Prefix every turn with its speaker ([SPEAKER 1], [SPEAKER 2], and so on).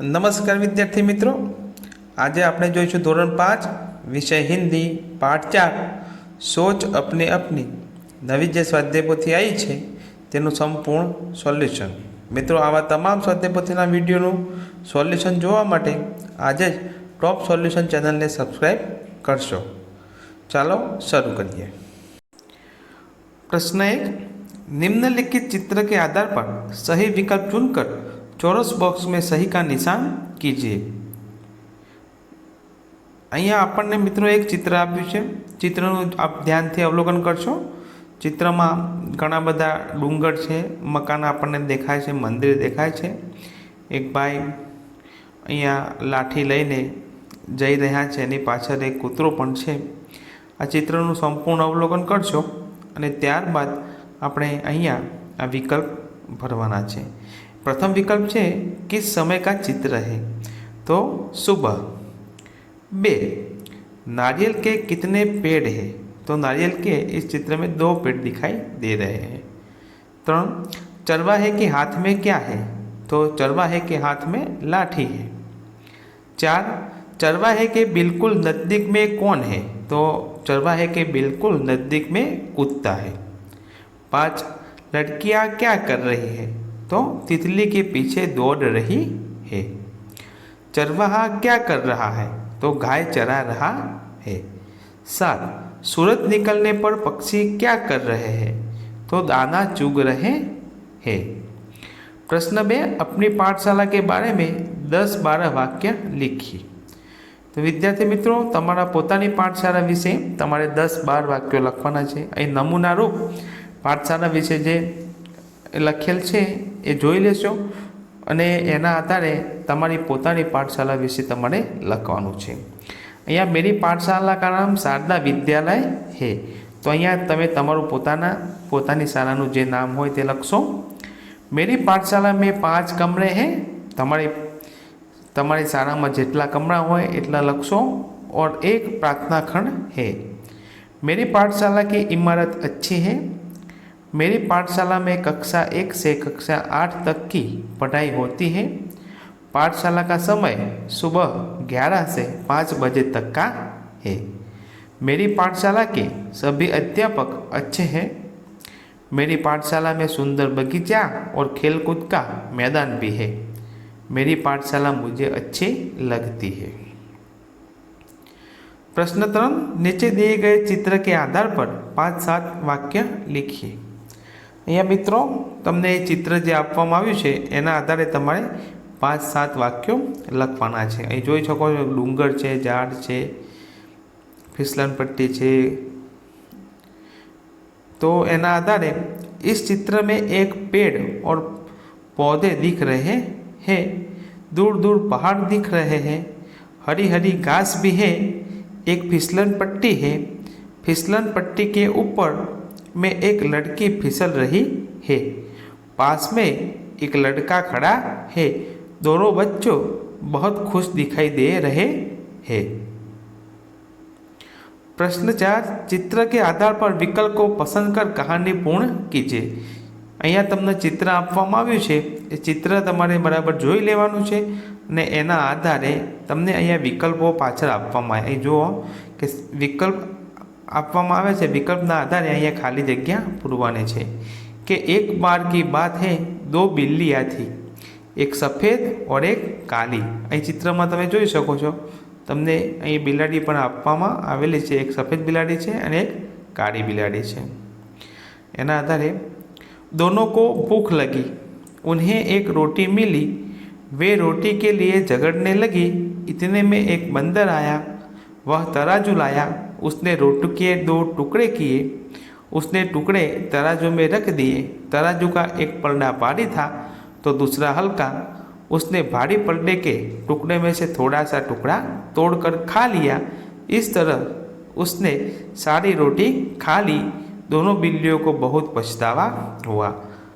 [SPEAKER 1] નમસ્કાર વિદ્યાર્થી મિત્રો. આજે આપણે જોઈશું ધોરણ પાંચ, વિષય હિન્દી, પાઠ ચાર. સોચ અપને અપની. નવી જે સ્વાધ્યાય આવી છે, તેનું સંપૂર્ણ સોલ્યુશન. મિત્રો, આવા તમામ સ્વાધ્યાયપોથીના વિડીયોનું સોલ્યુશન જોવા માટે આજે જ ટોપ સોલ્યુશન ચેનલને સબસ્ક્રાઈબ કરશો. ચાલો શરૂ કરીએ. પ્રશ્ન એક. નિમ્નલિખિત ચિત્ર કે આધાર પર સહી વિકલ્પ ચૂનકર चौरस बॉक्स में सही का निशान कीजिए અહીંયા આપણને મિત્રો એક ચિત્ર આપ્યું છે ચિત્રનું આપ ધ્યાનથી અવલોકન કરશો ચિત્રમાં ઘણા બધા ડુંગર છે મકાન આપણને દેખાય છે મંદિર દેખાય છે એક ભાઈ અહીંયા લાઠી લઈને જઈ રહ્યા છે એની પાછળ એક કૂતરો પણ છે આ ચિત્રનું સંપૂર્ણ અવલોકન કરશો અને ત્યારબાદ આપણે અહીંયા આ વિકલ્પ ભરવાના છે પ્રથમ વિકલ્પ છે કિસ સમય કા ચિત્ર है તો सुबह बे नारियल के कितने पेड़ हैं तो नारियल के इस चित्र में दो पेड़ दिखाई दे रहे हैं त्रण चरवाहे के हाथ में क्या है तो चरवाहे के हाथ में लाठी है चार चरवाहे के बिल्कुल नज़दीक में कौन है तो चरवाहे के बिल्कुल नज़दीक में कुत्ता है पाँच लड़कियां क्या कर रही है तो तितली के पीछे दौड़ रही है चरवाहा क्या कर रहा है तो गाय चरा रहा है सात सूरज निकलने पर पक्षी क्या कर रहे हैं तो दाना चुग रहे हैं प्रश्न में अपनी पाठशाला के बारे में दस बारह वाक्य लिखिए તો વિદ્યાર્થી મિત્રો તમારા પોતાની પાઠશાળા વિશે તમારે દસ બાર વાક્યો લખવાના છે અહીં નમૂનારૂપ પાઠશાળા વિશે જે લખેલ છે એ જોઈ લેશો અને એના આધારે તમારી પોતાની પાઠશાળા વિશે તમારે લખવાનું છે અહીંયા મેરી પાઠશાલા કા નામ શારદા વિદ્યાલય હે તો અહીંયા તમે તમારું પોતાના પોતાની શાળાનું જે નામ હોય તે લખશો મેરી પાઠશાલા મેં પાંચ કમરે હે તમારી તમારી શાળામાં જેટલા કમરા હોય એટલા લખશો और एक प्रार्थना खंड है मेरी पाठशाला की इमारत अच्छी है मेरी पाठशाला में कक्षा एक से कक्षा आठ तक की पढ़ाई होती है। पाठशाला का समय सुबह ग्यारह से पाँच बजे तक का है। मेरी पाठशाला के सभी अध्यापक अच्छे हैं। मेरी पाठशाला में सुंदर बगीचा और खेलकूद का मैदान भी है। मेरी पाठशाला मुझे अच्छी लगती है। प्रश्न प्रश्नोत्तर नीचे दिए गए चित्र के आधार पर पाँच सात वाक्य लिखिए। અહીંયા મિત્રો તમને એ ચિત્ર જે આપવામાં આવ્યું છે એના આધારે તમારે પાંચ સાત વાક્યો લખવાના છે અહીં જોઈ શકો છો ડુંગર છે ઝાડ છે ફિસલન પટ્ટી છે तो एना आधारे इस चित्र में एक पेड़ और पौधे दिख रहे हैं दूर दूर पहाड़ दिख रहे हैं हरी हरी घास भी है एक फिसलन पट्टी है फिसलन पट्टी के ऊपर में एक लड़की फिसल रही है पास में एक लड़का खड़ा है दोनों बच्चों बहुत खुश दिखाई दे रहे हैं प्रश्न चार चित्र के आधार पर विकल्प को पसंद कर कहानी પૂર્ણ કીજે અહીંયા તમને ચિત્ર આપવામાં આવ્યું છે એ ચિત્ર તમારે બરાબર જોઈ લેવાનું છે અને એના આધારે તમને અહીંયા વિકલ્પો પાછળ આપવામાં આવે અહીં જુઓ કે વિકલ્પ આપવામાં આવે છે વિકલ્પના આધારે અહીંયા ખાલી જગ્યા પૂરવાની છે કે એક બાર કી બાત હે દો બિલ્લી આથી એક સફેદ ઓર એક કાલી અહીં ચિત્રમાં તમે જોઈ શકો છો તમને અહીં બિલાડી પણ આપવામાં આવેલી છે એક સફેદ બિલાડી છે અને એક કાળી બિલાડી છે એના આધારે दोनों को भूख लगी उन्हें एक रोटी मिली वे रोटी के लिए झगड़ने लगी इतने में एक बंदर आया वह तराजू लाया उसने रोटी के दो टुकड़े किए। उसने टुकड़े तराजू में रख दिए। तराजू का एक पलड़ा भारी था तो दूसरा हल्का। उसने भारी पलड़े के टुकड़े में से थोड़ा सा टुकड़ा तोड़कर खा लिया। इस तरह उसने सारी रोटी खा ली। दोनों बिल्लियों को बहुत पछतावा हुआ।